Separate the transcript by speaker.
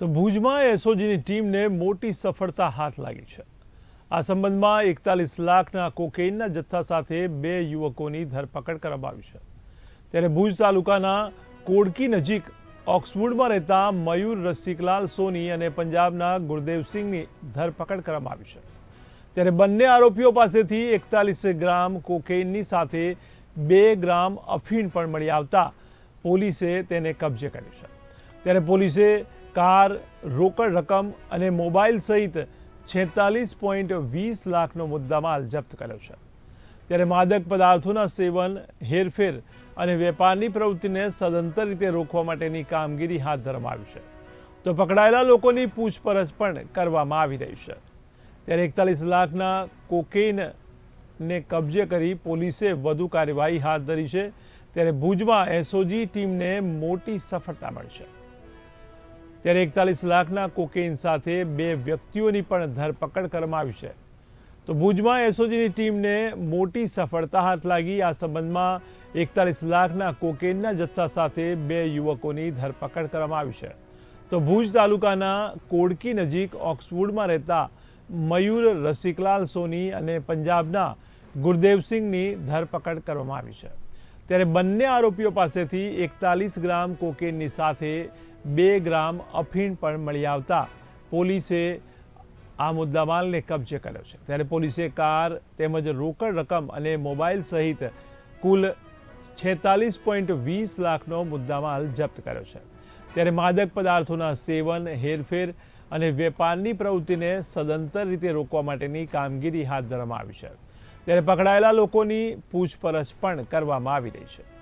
Speaker 1: તો ભુજમાં એસઓજીની ટીમને મોટી સફળતા હાથ લાગી છે. આ સંબંધમાં એકતાલીસ લાખના કોકેઇનના જથ્થા સાથે બે યુવકોની ધરપકડ કરવામાં આવી છે. ત્યારે ભુજ તાલુકાના કોડકી નજીક ઓક્સફોર્ડમાં રહેતા મયુર રસિકલાલ સોની અને પંજાબના ગુરદેવસિંહની ધરપકડ કરવામાં આવી છે. ત્યારે બંને આરોપીઓ પાસેથી એકતાલીસ ગ્રામ કોકેઇનની સાથે બે ગ્રામ અફીણ પણ મળી આવતા પોલીસે તેને કબજે કર્યું છે. ત્યારે પોલીસે કાર રોકડ રકમ અને મોબાઈલ સહિત છેતાલીસ પોઈન્ટ વીસ લાખનો મુદ્દામાલ જપ્ત કર્યો છે. ત્યારે માદક પદાર્થોના સેવન, હેરફેર અને વેપારની પ્રવૃત્તિને સદંતર રીતે રોકવા માટેની કામગીરી હાથ ધરવામાં આવી છે. તો પકડાયેલા લોકોની પૂછપરછ પણ કરવામાં આવી રહી છે. ત્યારે એકતાલીસ લાખના કોકેઇનને કબજે કરી પોલીસે વધુ કાર્યવાહી હાથ ધરી છે. ત્યારે ભુજમાં એસઓજી ટીમને મોટી સફળતા મળી છે. ત્યારે એકતાલીસ લાખના કોકેઇન સાથે બે વ્યક્તિઓની પણ ધરપકડ કરવામાં આવી છે. તો ભુજમાં એસઓજીની ટીમને મોટી સફળતા હાથ લાગી. આ સંબંધમાં એકતાલીસ લાખના કોકેઇનના જથ્થા સાથે બે યુવકોની ધરપકડ કરવામાં આવી છે. તો ભુજ તાલુકાના કોડકી નજીક ઓક્સવુડમાં રહેતા મયુર રસિકલાલ સોની અને પંજાબના ગુરદેવસિંહની ધરપકડ કરવામાં આવી છે. ત્યારે બંને આરોપીઓ પાસેથી એકતાલીસ ગ્રામ કોકેનની સાથે બે ગ્રામ અફીણ પણ મળી આવતા પોલીસે આ મુદ્દામાલને કબજે કર્યો છે. ત્યારે પોલીસે કાર તેમજ રોકડ રકમ અને મોબાઈલ સહિત કુલ છેતાલીસ પોઈન્ટ વીસ લાખનો મુદ્દામાલ જપ્ત કર્યો છે. ત્યારે માદક પદાર્થોના સેવન, હેરફેર અને વેપારની પ્રવૃત્તિને સદંતર રીતે રોકવા માટેની કામગીરી હાથ ધરવામાં આવી છે. ત્યારે પકડાયેલા લોકોની પૂછપરછ પણ કરવામાં આવી રહી છે.